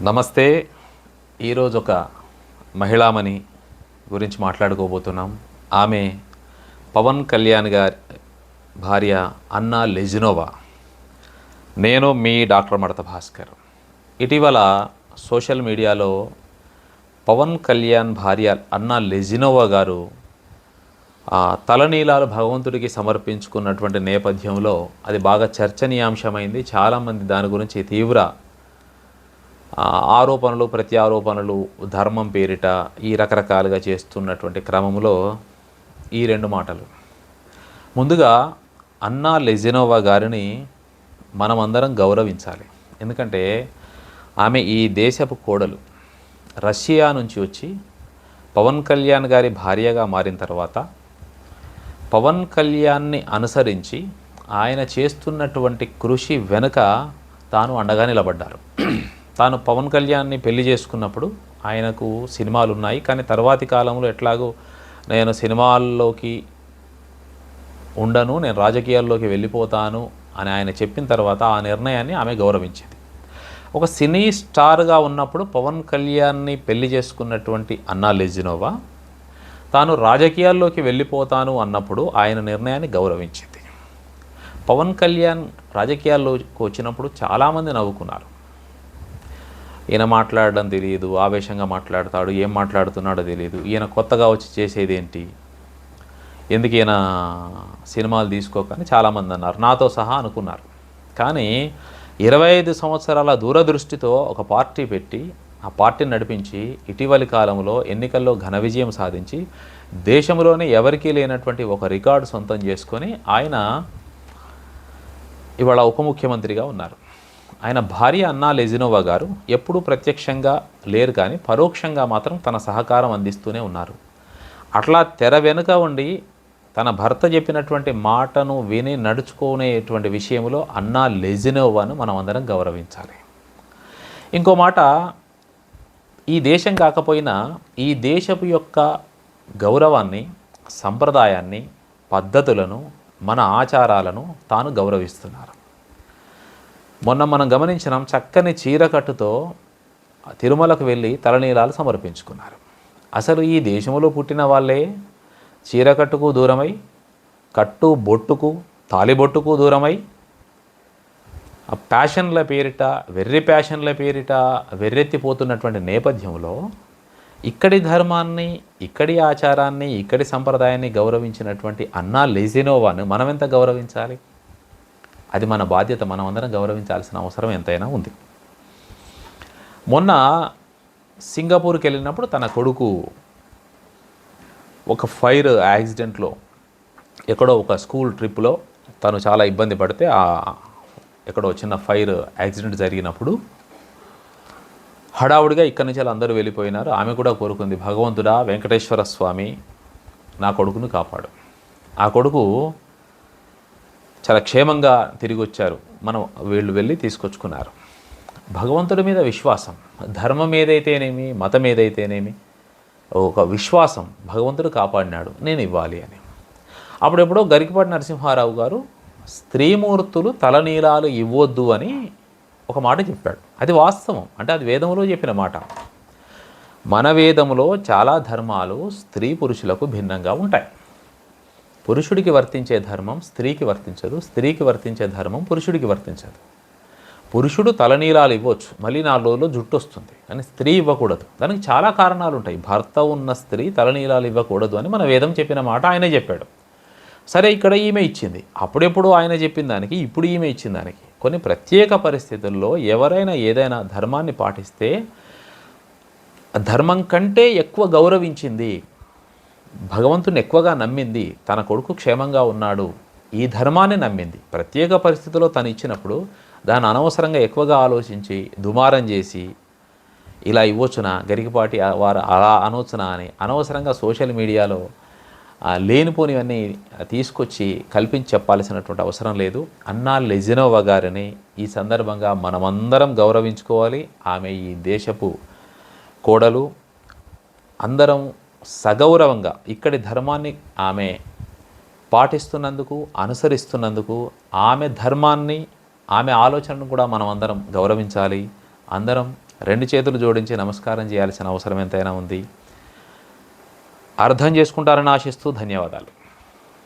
నమస్తే. ఈరోజు ఒక మహిళామణి గురించి మాట్లాడుకోబోతున్నాం. ఆమె పవన్ కళ్యాణ్ గారి భార్య అన్నా లెజినోవా. నేను మీ డాక్టర్ మడత భాస్కర్. ఇటీవల సోషల్ మీడియాలో పవన్ కళ్యాణ్ భార్య అన్నా లెజినోవా గారు తలనీలాలు భగవంతుడికి సమర్పించుకున్నటువంటి నేపథ్యంలో అది బాగా చర్చనీయాంశమైంది. చాలామంది దాని గురించి తీవ్ర ఆరోపణలు ప్రత్యారోపణలు ధర్మం పేరిట ఈ రకరకాలుగా చేస్తున్నటువంటి క్రమంలో ఈ రెండు మాటలు. ముందుగా అన్నా లెజినోవా గారిని మనమందరం గౌరవించాలి. ఎందుకంటే ఆమె ఈ దేశపు కోడలు. రష్యా నుంచి వచ్చి పవన్ కళ్యాణ్ గారి భార్యగా మారిన తర్వాత పవన్ కళ్యాణ్ని అనుసరించి ఆయన చేస్తున్నటువంటి కృషి వెనుక తాను అండగా నిలబడ్డారు. తాను పవన్ కళ్యాణ్ని పెళ్ళి చేసుకున్నప్పుడు ఆయనకు సినిమాలు ఉన్నాయి కానీ తర్వాతి కాలంలో ఎట్లాగో నేను సినిమాల్లోకి ఉండను నేను రాజకీయాల్లోకి వెళ్ళిపోతాను అని ఆయన చెప్పిన తర్వాత ఆ నిర్ణయాన్ని ఆమె గౌరవించింది. ఒక సినీ స్టార్గా ఉన్నప్పుడు పవన్ కళ్యాణ్ని పెళ్ళి చేసుకున్నటువంటి అన్నా లెజినోవా తాను రాజకీయాల్లోకి వెళ్ళిపోతాను అన్నప్పుడు ఆయన నిర్ణయాన్ని గౌరవించింది. పవన్ కళ్యాణ్ రాజకీయాల్లోకి వచ్చినప్పుడు చాలామంది నవ్వుకున్నారు. ఈయన మాట్లాడడం తెలియదు ఆవేశంగా మాట్లాడతాడు ఏం మాట్లాడుతున్నాడో తెలియదు ఈయన కొత్తగా వచ్చి చేసేది ఏంటి? ఎందుకు ఈయన సినిమాలు తీసుకోకని చాలామంది అన్నారు. నాతో సహా అనుకున్నారు. కానీ ఇరవై ఐదు సంవత్సరాల దూరదృష్టితో ఒక పార్టీ పెట్టి ఆ పార్టీని నడిపించి ఇటీవలి కాలంలో ఎన్నికల్లో ఘన విజయం సాధించి దేశంలోనే ఎవరికీ లేనటువంటి ఒక రికార్డు సొంతం చేసుకొని ఆయన ఇవాళ ఉప ముఖ్యమంత్రిగా ఉన్నారు. ఆయన భార్య అన్నా లెజినోవా గారు ఎప్పుడూ ప్రత్యక్షంగా లేరు కానీ పరోక్షంగా మాత్రం తన సహకారం అందిస్తూనే ఉన్నారు. అట్లా తెర వెనుక ఉండి తన భర్త చెప్పినటువంటి మాటను విని నడుచుకునేటువంటి విషయంలో అన్నా లెజినోవాను మనం అందరం గౌరవించాలి. ఇంకో మాట ఈ దేశం కాకపోయినా ఈ దేశపు యొక్క గౌరవాన్ని సంప్రదాయాన్ని పద్ధతులను మన ఆచారాలను తాను గౌరవిస్తున్నారు. మొన్న మనం గమనించినాం చక్కని చీరకట్టుతో తిరుమలకు వెళ్ళి తలనీలాలు సమర్పించుకున్నారు. అసలు ఈ దేశంలో పుట్టిన వాళ్ళే చీరకట్టుకు దూరమై కట్టు బొట్టుకు తాలిబొట్టుకు దూరమై ఆ ప్యాషన్ల పేరిట వెర్రి ప్యాషన్ల పేరిట వెర్రెత్తిపోతున్నటువంటి నేపథ్యంలో ఇక్కడి ధర్మాన్ని ఇక్కడి ఆచారాన్ని ఇక్కడి సంప్రదాయాన్ని గౌరవించినటువంటి అన్నా లెజినోవాను మనం ఎంత గౌరవించాలి? అది మన బాధ్యత మనం అందరం గౌరవించాల్సిన అవసరం ఎంతైనా ఉంది. మొన్న సింగపూర్కి వెళ్ళినప్పుడు తన కొడుకు ఒక ఫైర్ యాక్సిడెంట్లో ఎక్కడో ఒక స్కూల్ ట్రిప్లో తను చాలా ఇబ్బంది పడితే ఆ ఎక్కడో చిన్న ఫైర్ యాక్సిడెంట్ జరిగినప్పుడు హడావుడిగా ఇక్కడి నుంచి అందరూ వెళ్ళిపోయినారు. ఆమె కూడా కోరుకుంది భగవంతుడా వెంకటేశ్వర స్వామి నా కొడుకును కాపాడు. ఆ కొడుకు చాలా క్షేమంగా తిరిగి వచ్చారు మనం వీళ్ళు వెళ్ళి తీసుకొచ్చుకున్నారు. భగవంతుడి మీద విశ్వాసం ధర్మం ఏదైతేనేమి మతం ఏదైతేనేమి ఒక విశ్వాసం భగవంతుడు కాపాడినాడు నేను ఇవ్వాలి అని. అప్పుడెప్పుడో గరికపాటి నరసింహారావు గారు స్త్రీమూర్తులు తలనీలాలు ఇవ్వొద్దు అని ఒక మాట చెప్పాడు. అది వాస్తవం అంటే అది వేదంలో చెప్పిన మాట. మన వేదములో చాలా ధర్మాలు స్త్రీ పురుషులకు భిన్నంగా ఉంటాయి. పురుషుడికి వర్తించే ధర్మం స్త్రీకి వర్తించదు స్త్రీకి వర్తించే ధర్మం పురుషుడికి వర్తించదు. పురుషుడు తలనీలాలు ఇవ్వచ్చు మళ్ళీ నాలుగు రోజుల్లో జుట్టు వస్తుంది కానీ స్త్రీ ఇవ్వకూడదు. దానికి చాలా కారణాలు ఉంటాయి భర్త ఉన్న స్త్రీ తలనీలాలు ఇవ్వకూడదు అని మన వేదం చెప్పిన మాట ఆయనే చెప్పాడు. సరే ఇక్కడ ఈమె ఇచ్చింది. అప్పుడెప్పుడు ఆయన చెప్పిన దానికి ఇప్పుడు ఈమె ఇచ్చిన దానికి. కొన్ని ప్రత్యేక పరిస్థితుల్లో ఎవరైనా ఏదైనా ధర్మాన్ని పాటిస్తే ధర్మం కంటే ఎక్కువ గౌరవించింది భగవంతుని ఎక్కువగా నమ్మింది తన కొడుకు క్షేమంగా ఉన్నాడు ఈ ధర్మాన్ని నమ్మింది. ప్రత్యేక పరిస్థితిలో తను ఇచ్చినప్పుడు దాన్ని అనవసరంగా ఎక్కువగా ఆలోచించి దుమారం చేసి ఇలా ఇవ్వచ్చునా? గరికపాటి వారు అలా అనవచ్చునా అని అనవసరంగా సోషల్ మీడియాలో లేనిపోనివన్నీ తీసుకొచ్చి కల్పించి చెప్పాల్సినటువంటి అవసరం లేదు. అన్నా లెజినోవా గారిని ఈ సందర్భంగా మనమందరం గౌరవించుకోవాలి. ఆమె ఈ దేశపు కోడలు. అందరం సగౌరవంగా ఇక్కడి ధర్మాన్ని ఆమె పాటిస్తున్నందుకు అనుసరిస్తున్నందుకు ఆమె ధర్మాన్ని ఆమె ఆలోచనను కూడా మనం అందరం గౌరవించాలి. అందరం రెండు చేతులు జోడించి నమస్కారం చేయాల్సిన అవసరం ఎంతైనా ఉంది. అర్థం చేసుకుంటారని ఆశిస్తూ ధన్యవాదాలు.